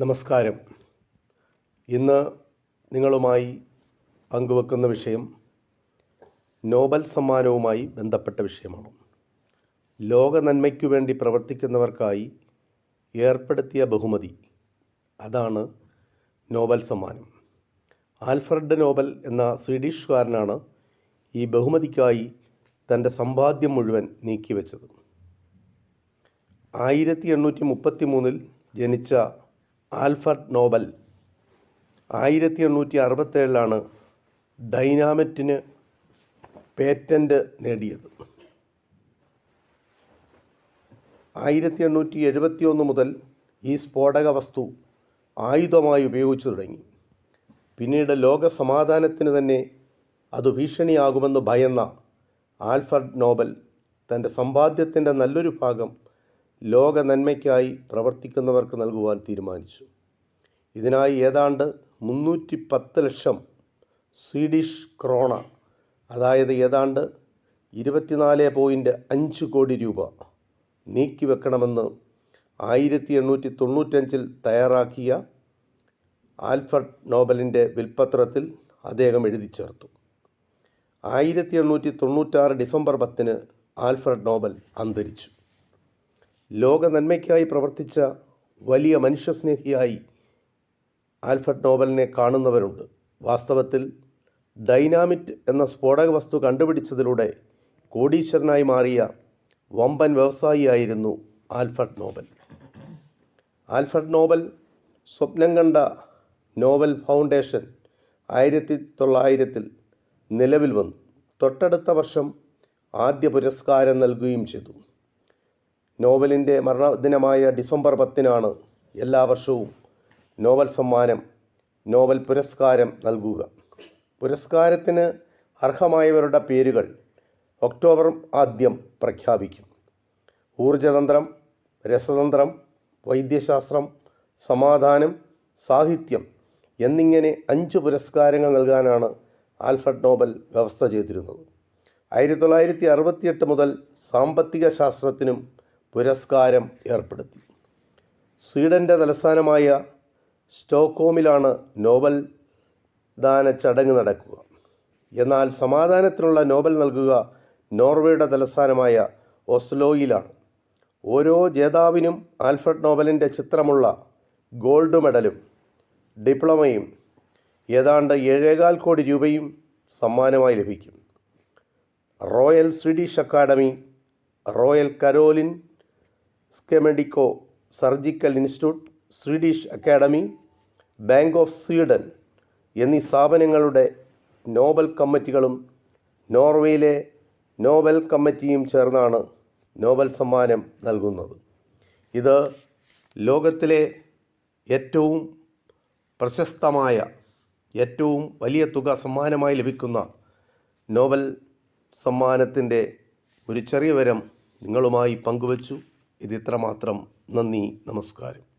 നമസ്കാരം. ഇന്ന് നിങ്ങളുമായി പങ്കുവെക്കുന്ന വിഷയം നോബൽ സമ്മാനവുമായി ബന്ധപ്പെട്ട വിഷയമാണ്. ലോക നന്മയ്ക്കു വേണ്ടി പ്രവർത്തിക്കുന്നവർക്കായി ഏർപ്പെടുത്തിയ ബഹുമതി അതാണ് നോബൽ സമ്മാനം. ആൽഫ്രഡ് നോബൽ എന്ന സ്വീഡിഷുകാരനാണ് ഈ ബഹുമതിക്കായി തന്റെ സമ്പാദ്യം മുഴുവൻ നീക്കിവെച്ചത്. ആയിരത്തി എണ്ണൂറ്റി മുപ്പത്തി മൂന്നിൽ ജനിച്ച ആൽഫർഡ് നോബൽ ആയിരത്തി എണ്ണൂറ്റി അറുപത്തേഴിലാണ് ഡൈനാമറ്റിന് പേറ്റന്റ് നേടിയത്. ആയിരത്തി എണ്ണൂറ്റി എഴുപത്തി ഒന്ന് മുതൽ ഈ സ്ഫോടക വസ്തു ആയുധമായി ഉപയോഗിച്ചു തുടങ്ങി. പിന്നീട് ലോക സമാധാനത്തിന് തന്നെ അത് ഭീഷണിയാകുമെന്ന് ഭയന്ന ആൽഫർഡ് നോബൽ തന്റെ സമ്പാദ്യത്തിന്റെ നല്ലൊരു ഭാഗം ലോക നന്മയ്ക്കായി പ്രവർത്തിക്കുന്നവർക്ക് നൽകുവാൻ തീരുമാനിച്ചു. ഇതിനായി ഏതാണ്ട് മുന്നൂറ്റി പത്ത് ലക്ഷം സ്വീഡിഷ് ക്രോണ അതായത് ഏതാണ്ട് ഇരുപത്തിനാല് പോയിന്റ് അഞ്ച് കോടി രൂപ നീക്കിവെക്കണമെന്ന് ആയിരത്തി എണ്ണൂറ്റി തൊണ്ണൂറ്റഞ്ചിൽ തയ്യാറാക്കിയ ആൽഫർഡ് നോബലിന്റെ വിൽപ്പത്രത്തിൽ അദ്ദേഹം എഴുതി ചേർത്തു ആയിരത്തി എണ്ണൂറ്റി തൊണ്ണൂറ്റാറ് ഡിസംബർ പത്തിന് ആൽഫ്രഡ് നോബൽ അന്തരിച്ചു. ലോക നന്മയ്ക്കായി പ്രവർത്തിച്ച വലിയ മനുഷ്യസ്നേഹിയായി ആൽഫ്രഡ് നോബലിനെ കാണുന്നവരുണ്ട്. വാസ്തവത്തിൽ ഡൈനാമിറ്റ് എന്ന സ്ഫോടക വസ്തു കണ്ടുപിടിച്ചതിലൂടെ കോടീശ്വരനായി മാറിയ വമ്പൻ വ്യവസായിയായിരുന്നു ആൽഫ്രഡ് നോബൽ. ആൽഫ്രഡ് നോബൽ സ്വപ്നം കണ്ട നോബൽ ഫൗണ്ടേഷൻ ആയിരത്തി തൊള്ളായിരത്തിൽ നിലവിൽ വന്നു. തൊട്ടടുത്ത വർഷം ആദ്യ പുരസ്കാരം നൽകുകയും ചെയ്തു. നോബലിന്റെ മരണദിനമായ ഡിസംബർ പത്തിനാണ് എല്ലാ വർഷവും നോവൽ സമ്മാനം നോവൽ പുരസ്കാരം നൽകുക. പുരസ്കാരത്തിന് അർഹമായവരുടെ പേരുകൾ ഒക്ടോബർ ആദ്യം പ്രഖ്യാപിക്കും. ഊർജതന്ത്രം രസതന്ത്രം വൈദ്യശാസ്ത്രം സമാധാനം സാഹിത്യം എന്നിങ്ങനെ അഞ്ച് പുരസ്കാരങ്ങൾ നൽകാനാണ് ആൽഫ്രഡ് നോബൽ വ്യവസ്ഥ ചെയ്തിരുന്നത്. ആയിരത്തി തൊള്ളായിരത്തി അറുപത്തിയെട്ട് മുതൽ സാമ്പത്തിക ശാസ്ത്രത്തിനും പുരസ്കാരം ഏർപ്പെടുത്തി. സ്വീഡന്റെ തലസ്ഥാനമായ സ്റ്റോക്ക്ഹോമിലാണ് നോബൽ ദാന ചടങ്ങ് നടക്കുക. എന്നാൽ സമാധാനത്തിനുള്ള നോബൽ നൽകുക നോർവേയുടെ തലസ്ഥാനമായ ഓസ്ലോയിലാണ്. ഓരോ ജേതാവിനും ആൽഫ്രഡ് നോബലിന്റെ ചിത്രമുള്ള ഗോൾഡ് മെഡലും ഡിപ്ലോമയും ഏതാണ്ട് ഏഴേകാൽ കോടി രൂപയും സമ്മാനമായി ലഭിക്കും. Royal Swedish Academy Royal Karolinska Medico Surgical Institute Swedish Academy Bank of Sweden എന്നീ സ്ഥാപനങ്ങളുടെ നോബൽ കമ്മിറ്റികളും നോർവേയിലെ നോബൽ കമ്മിറ്റിയും ചേർന്നാണ് നോബൽ സമ്മാനം നൽകുന്നത്. ഇത് ലോകത്തിലെ ഏറ്റവും പ്രശസ്തമായ ഏറ്റവും വലിയ തുക സമ്മാനമായി ലഭിക്കുന്ന നോബൽ സമ്മാനത്തിന്റെ ഒരു ചെറിയ വരം നിങ്ങളുമായി പങ്കുവച്ചു. ഇത് ഇത്രമാത്രം നന്ദി നമസ്കാരം.